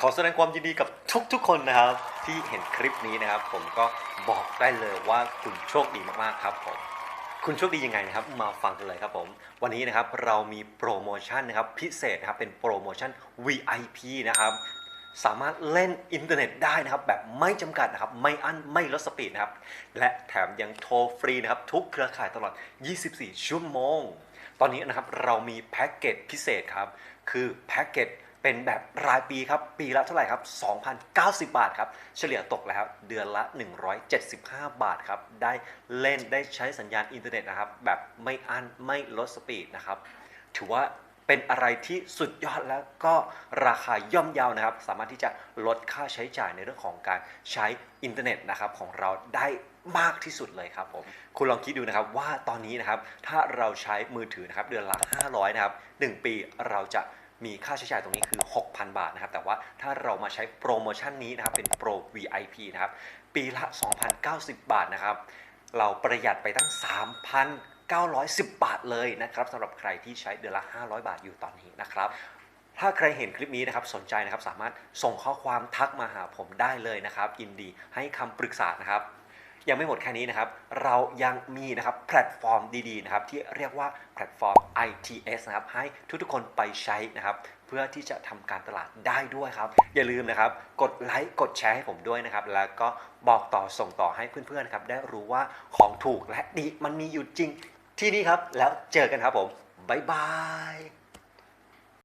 ขอแสดงความยินดีกับทุกๆคนนะครับ ที่เห็นคลิปนี้นะครับ ผมก็บอกได้เลยว่าคุณโชคดีมากๆครับผมคุณโชคดียังไงนะครับ มาฟังกันเลยครับผม วันนี้นะครับเรามีโปรโมชั่นนะครับพิเศษนะครับเป็นโปรโมชั่น VIP นะครับสามารถเล่นอินเทอร์เน็ตได้นะครับ แบบไม่จำกัดนะครับ ไม่อั้นไม่ลดสปีดนะครับ และแถมยังโทรฟรีนะครับ ทุกเครือข่ายตลอด 24 ชั่วโมง ตอนนี้นะครับเรามีแพ็กเกจพิเศษครับ คือแพ็กเกจ เป็นแบบรายปีครับ ปีละเท่าไหร่ครับ 2,090 บาทครับ เฉลี่ยตกแล้วเดือนละ 175 บาทครับ ได้เล่นได้ใช้สัญญาณอินเทอร์เน็ตนะครับ แบบไม่อั้นไม่ลดสปีดนะครับ ถือว่าเป็นอะไรที่สุดยอดแล้วก็ราคาย่อมเยาวนะครับ สามารถที่จะลดค่าใช้จ่ายในเรื่องของการใช้อินเทอร์เน็ตนะครับของเราได้มากที่สุดเลยครับผม คุณลองคิดดูนะครับว่าตอนนี้นะครับถ้าเราใช้มือถือนะครับเดือนละ 500 นะครับ 1 ปีเราจะ มีค่าใช้จ่ายตรงนี้คือ 6,000 บาทนะครับ แต่ว่าถ้าเรามาใช้โปรโมชั่นนี้นะครับ เป็นโปร VIP นะครับ ปีละ 2,090 บาทนะครับ เราประหยัดไปตั้ง 3,910 บาทเลยนะครับสำหรับใครที่ใช้เดือนละ 500 บาทอยู่ตอนนี้นะครับถ้าใครเห็นคลิปนี้นะครับสนใจนะครับสามารถส่งข้อความทักมาหาผมได้เลยนะครับยินดีให้คำปรึกษานะครับ ยังไม่หมดแค่นี้นะครับ เรายังมีนะครับแพลตฟอร์มดีๆนะครับที่เรียกว่าแพลตฟอร์ม ITS นะครับให้ทุกๆคนไปใช้นะครับเพื่อที่จะทำการตลาดได้ด้วยครับ อย่าลืมนะครับ กดไลค์กดแชร์ให้ผมด้วยนะครับ แล้วก็บอกต่อส่งต่อให้เพื่อนๆครับ ได้รู้ว่าของถูกและดีมันมีอยู่จริงที่นี่ครับ แล้วเจอกันครับผม บ๊ายบาย